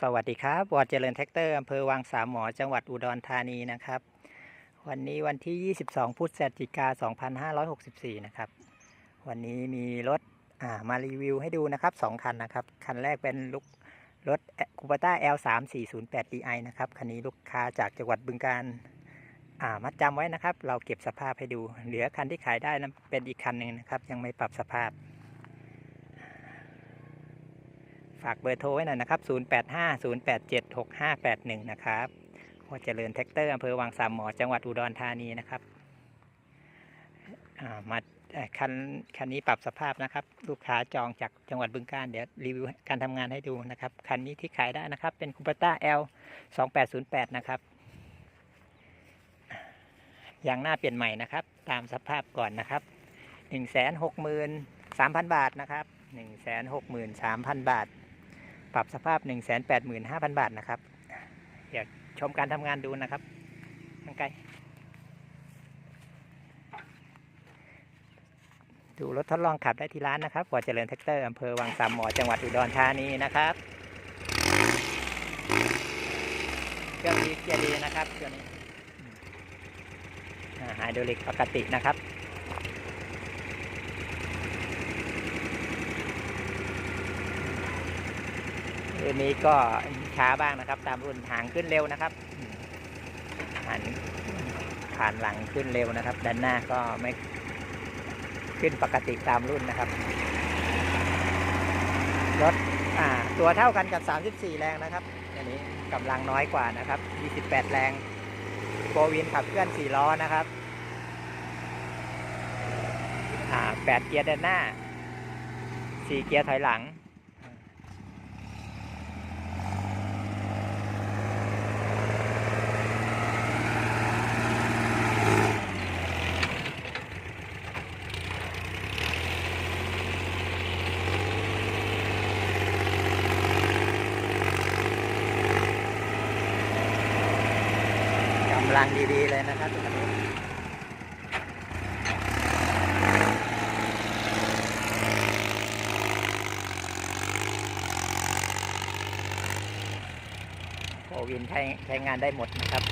สวัสดีครับวอร์ดเจริญแท็กเตอร์อำเภอวังสามหมอจังหวัดอุดรธานีนะครับ วันนี้วันที่ 22 พฤศจิกา 2564 นะครับ วันนี้มีรถอ่ามารีวิวให้ดูนะครับ 2 คันนะครับ คันแรกเป็นลูกรถคูปต้า L3408 DI นะครับ คันนี้ลูกค้าจากจังหวัดบึงการอ่ามัดจำไว้นะครับ เราเก็บสภาพให้ดู เหลือคันที่ขายได้นะเป็นอีกคันหนึ่งนะครับ ยังไม่ปรับสภาพ ฝากเบอร์โทรไว้หน่อยนะครับ 0850876581 นะครับวอเจริญแท็กเตอร์อำเภอวังสามหมอจังหวัดอุดรธานีนะครับามาคันคันนี้ปรับสภาพนะครับ ลูกค้าจองจากจังหวัดบึงกาฬเดี๋ยวรีวิวการทำงานให้ดูนะครับ คันนี้ที่ขายได้นะครับ เป็นคูปต้า L 2808 นะครับยางหน้าเปลี่ยนใหม่นะครับ ตามสภาพก่อนนะครับ 163,000 บาทนะครับ 163,000 บาท ปรับสภาพ 185,000 บาทนะครับ เดี๋ยวชมการทำงานดูนะครับทางไกลดูรถทดลองขับได้ที่ร้านนะครับวอเจริญแท็กเตอร์อำเภอวังสามหมอจังหวัดอุดรธานีนะครับ เครื่องดีเกียร์ดีนะครับเครื่องนี้ไฮโดรลิกปกตินะครับ รุ่นนี้ก็ช้าบ้างนะครับ ตามรุ่นหางขึ้นเร็วนะครับหันผ่านหลังขึ้นเร็วนะครับด้านหน้าก็ไม่ขึ้นปกติตามรุ่นนะครับรถอ่าตัวเท่ากันกับ 34 แรงนะครับอันนี้กำลังน้อยกว่านะครับ 28 แรงโบวินขับเคลื่อน 4 ล้อนะครับอ่า8เกียร์ด้านหน้า 4 เกียร์ถอยหลังางดีๆเลยนะครับตัวนี้โอวินใช้ใช้งานได้หมดนะครับ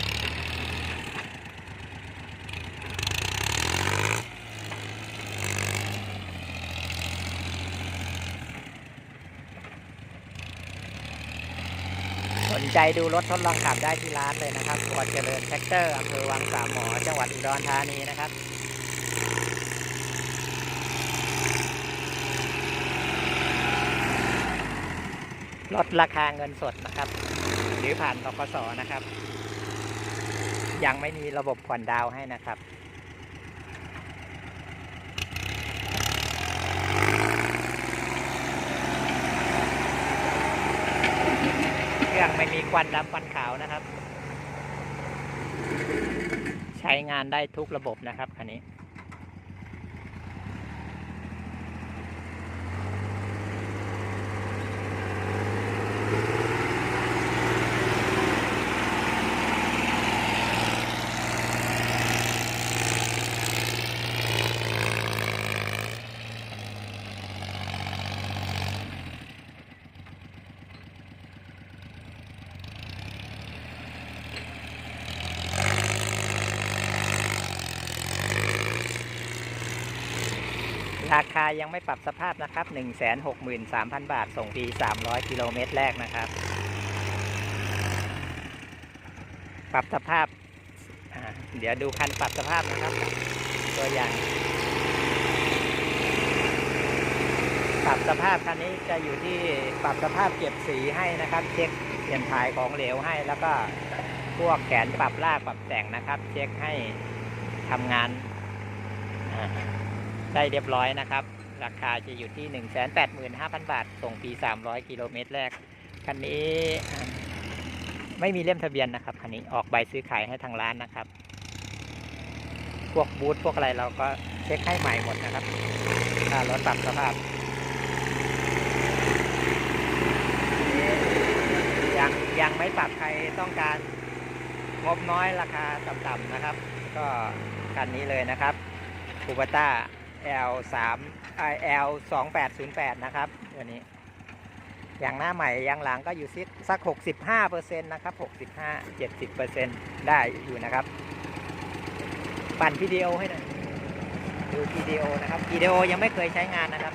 ใจดูรถทดลองขับได้ที่ร้านเลยนะครับจังหวัดเจริญแท็กเตอร์อำเภอวังสามหมอ จังหวัดอุดรธานีนะครับลดราคาเงินสดนะครับ หรือผ่านตกสนะครับ ยังไม่มีระบบผ่อนดาวให้นะครับ รื่องไม่มีควันดำควันขาวนะครับ ใช้งานได้ทุกระบบนะครับคันนี้ ราคายังไม่ปรับสภาพนะครับ 163,000 บาท ส่งฟรี300 กิโลเมตรแรกนะครับ ปรับสภาพ เดี๋ยวดูคันปรับสภาพนะครับ ตัวอย่าง ปรับสภาพคันนี้จะอยู่ที่ปรับสภาพเก็บสีให้นะครับ เช็คเปลี่ยนถ่ายของเหลวให้แล้วก็พวกแขนปรับลากปรับแต่งนะครับ เช็คให้ทำงานอ่า ได้เรียบร้อยนะครับ ราคาจะอยู่ที่ 185,000 บาท ส่งฟรี300 กิโลเมตรแรก คันนี้ไม่มีเล่มทะเบียนนะครับ คันนี้ออกใบซื้อขายให้ทางร้านนะครับ พวกบูธพวกอะไรเราก็เช็คให้ใหม่หมดนะครับถ้ารถปรับสภาพยังยังไม่ปรับใครต้องการงบน้อยราคาต่ำๆนะครับ ก็คันนี้เลยนะครับคูปต้า L 3 L 2 8 0 8นะครับตัวนี้อย่างหน้าใหม่ยางหลังก็อยู่สักสักหกสิบห้าเปอร์เซ็นต์นะครับหกสิบห้าเจ็ดสิบเปอร์เซ็นต์ได้อยู่นะครับ ปั่นวิดีโอให้หน่อยดูวิดีโอนะครับวิดีโอยังไม่เคยใช้งานนะครับ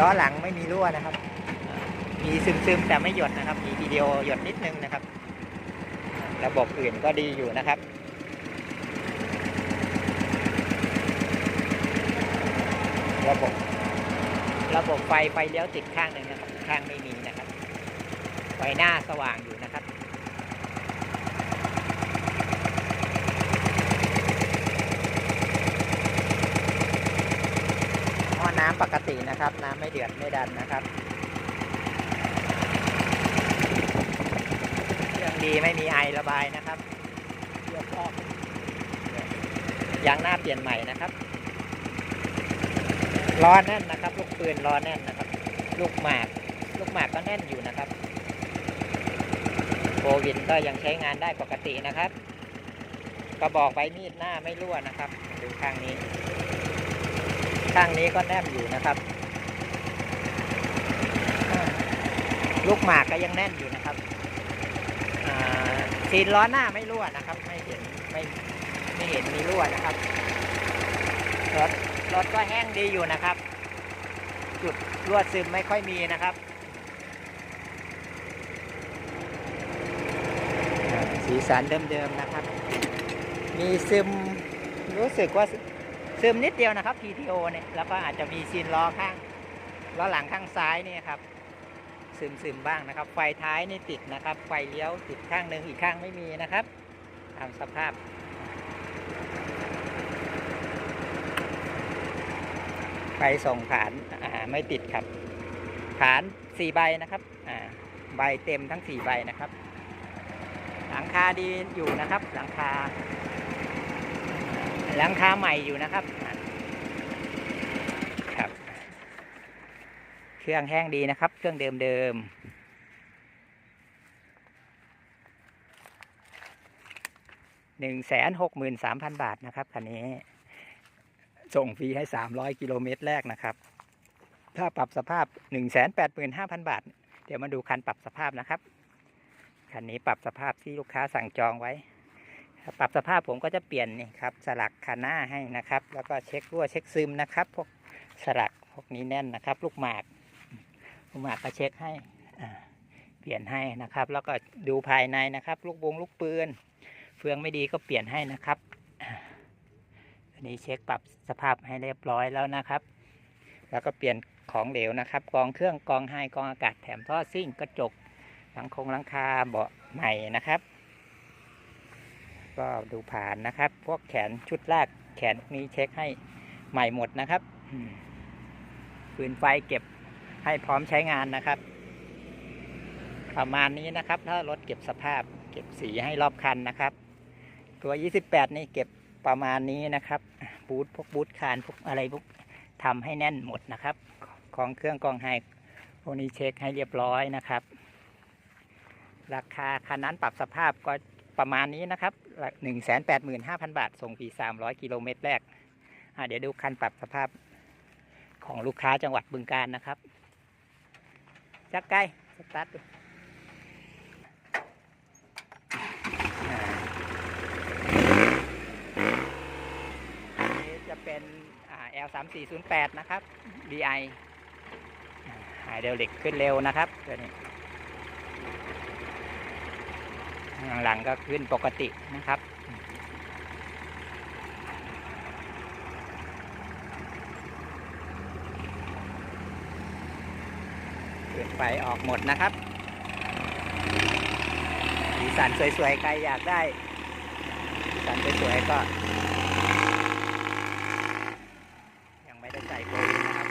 ล้อหลังไม่มีรั่วนะครับอ่ามีซึมๆแต่ไม่หยดนะครับ มีวิดีโอหยดนิดนึงนะครับ ระบบอื่นก็ดีอยู่นะครับ ระบบระบบไฟไฟเลี้ยวติดข้างหนึ่งนะครับ ข้างไม่มีนะครับ ไฟหน้าสว่างอยู่นะครับหม้อน้ำปกตินะครับ น้ำไม่เดือดไม่ดันนะครับเครื่องดีไม่มีไอระบายนะครับเดี๋ยวออกยางหน้าเปลี่ยนใหม่นะครับ ล้อแน่นนะครับ ลูกปืนล้อแน่นนะครับ ลูกหมาก ลูกหมากก็แน่นอยู่นะครับโบวินก็ยังใช้งานได้ปกตินะครับ กระบอกใบมีดหน้าไม่รั่วนะครับดูข้างนี้ ข้างนี้ก็แน่นอยู่นะครับ ลูกหมากก็ยังแน่นอยู่นะครับซีนล้อหน้าไม่รั่วนะครับ ไม่เห็นไม่ไม่เห็นมีรั่วนะครับรถ รถก็แห้งดีอยู่นะครับ จุดรั่วซึมไม่ค่อยมีนะครับสีสันเดิมๆนะครับ มีซึมรู้สึกว่าซึมนิดเดียวนะครับ PTO เนี่ยแล้วก็อาจจะมีซีนล้อข้างล้อหลังข้างซ้ายนี่ครับ ซึมซึมบ้างนะครับ ไฟท้ายนี่ติดนะครับ ไฟเลี้ยวติดข้างหนึ่งอีกข้างไม่มีนะครับตามสภาพ ไฟส่งฐานอ่าไม่ติดครับ ฐานสี่ใบนะครับอ่าใบเต็มทั้งสี่ใบนะครับ หลังคาดีอยู่นะครับ หลังคา หลังคาใหม่อยู่นะครับครับ เครื่องแห้งดีนะครับ เครื่องเดิมเดิมหนึ่งแสนหกหมื่นสามพันบาทนะครับคันนี้ ส่งฟรีให้สามร้อยกิโลเมตรแรกนะครับ ถ้าปรับสภาพหนึ่งแสนแปดหมื่นห้าพันบาท เดี๋ยวมาดูคันปรับสภาพนะครับ คันนี้ปรับสภาพที่ลูกค้าสั่งจองไว้ ปรับสภาพผมก็จะเปลี่ยนนี่ครับ สลักคันหน้าให้นะครับ แล้วก็เช็ครั่วเช็คซึมนะครับ พวกสลักพวกนี้แน่นนะครับ ลูกหมาก ลูกหมากก็เช็คให้เปลี่ยนให้นะครับ แล้วก็ดูภายในนะครับ ลูกบงลูกปืน เฟืองไม่ดีก็เปลี่ยนให้นะครับ นี้เช็คปรับสภาพให้เรียบร้อยแล้วนะครับ แล้วก็เปลี่ยนของเหลวนะครับ กองเครื่องกองไฮกองอากาศแถมท่อซิ่งกระจกหลังคงหลังคาเบาะใหม่นะครับ ก็ดูผ่านนะครับ พวกแขนชุดลากแขนพวกนี้เช็คให้ใหม่หมดนะครับอืมฟืนไฟเก็บให้พร้อมใช้งานนะครับ ประมาณนี้นะครับ ถ้ารถเก็บสภาพ เก็บสีให้รอบคันนะครับ ตัว 28 นี่เก็บ ประมาณนี้นะครับ บูทพวกบูทคานพวกอะไรพวกทำให้แน่นหมดนะครับของเครื่องกองไฮพวกนี้เช็คให้เรียบร้อยนะครับ ราคาคันนั้นปรับสภาพก็ประมาณนี้นะครับหนึ่งแสนแปดหมื่นห้าพันบาท ส่งฟรีสามร้อยกิโลเมตรแรกเดี๋ยวดูคันปรับสภาพของลูกค้าจังหวัดบึงการนะครับ จักไกลสตาร์ทดูอ่าอันนี้จะ เป็นอ่า L 3 4 0 8นะครับ DI ไฮเดรอลิกขึ้นเร็วนะครับตัวนี้หลังๆก็ขึ้นปกตินะครับขึ้นไปออกหมดนะครับสีสันสวยๆ ใครอยากได้สีสันสวยๆ ก็ ยังไม่ได้ใส่โบลินนะครับ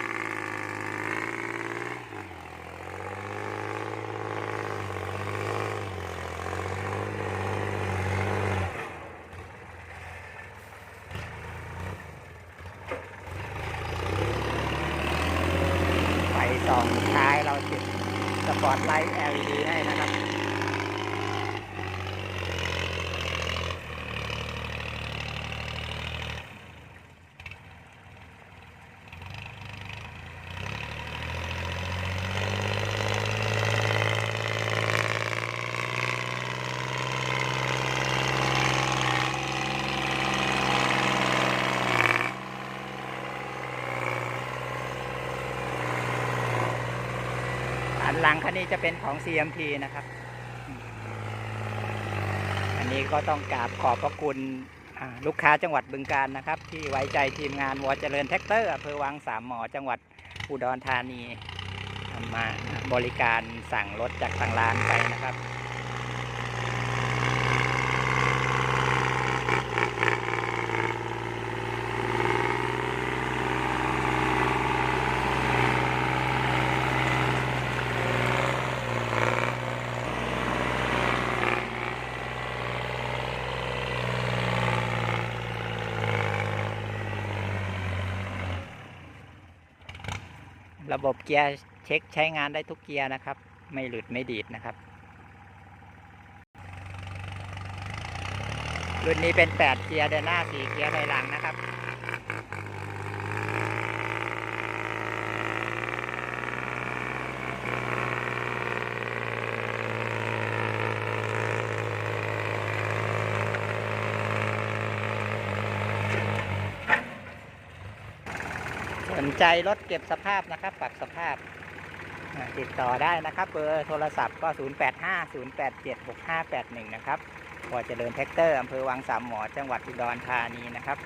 ไฟ สองท้ายเราติดสปอตไลท์ LED ให้นะครับ หลังคันนี้จะเป็นของ CMT นะครับ อันนี้ก็ต้องกราบขอบพระคุณลูกค้าจังหวัดบึงการนะครับ ที่ไว้ใจทีมงานวัวเจริญแท็กเตอร์อำเภอวังสามหมอจังหวัดอุดรธานีมาบริการสั่งรถจากทางร้านไปนะครับ ระบบเกียร์เช็คใช้งานได้ทุกเกียร์นะครับ ไม่หลุดไม่ดีดนะครับ รุ่นนี้เป็น 8 เกียร์เดินหน้า 4 เกียร์ถอยหลังนะครับ นใจรถเก็บสภาพนะครับ ปรับสภาพ ติดต่อได้นะครับ เบอร์โทรศัพท์ก็ 0850876581 นะครับพอเจริญแท็กเตอร์อำเภอวังสามหมอจังหวัดอุดรธานีนะครับ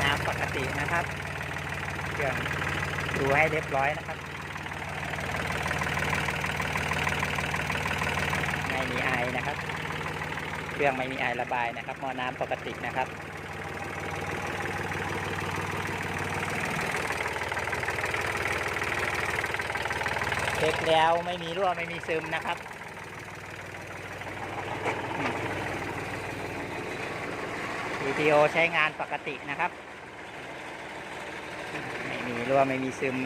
น้ำปกตินะครับเครื่องดูให้เรียบร้อยนะครับ มีไอนะครับ เครื่องไม่มีไอระบายนะครับหม้อน้ำปกตินะครับเช็คแล้วไม่มีรั่วไม่มีซึมนะครับวิดีโอใช้งานปกตินะครับ ไม่มีรั่วไม่มีซึม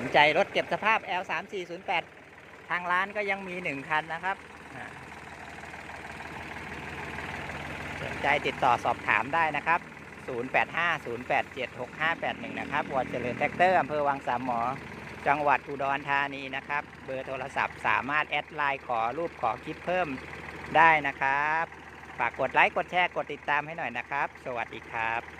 นใจรถเก็บสภาพ L 3 4 0 8 ทางร้านก็ยังมีหนึ่งคันนะครับสนใจติดต่อสอบถามได้นะครับ 0850876581 นะครับวอเจริญแท็กเตอร์อำเภอวังสามหมอ จังหวัดอุดรธานีนะครับ เบอร์โทรศัพท์สามารถแอดไลน์ขอรูปขอคลิปเพิ่มได้นะครับ ฝากกดไลค์ กดแชร์ กดติดตามให้หน่อยนะครับ สวัสดีครับ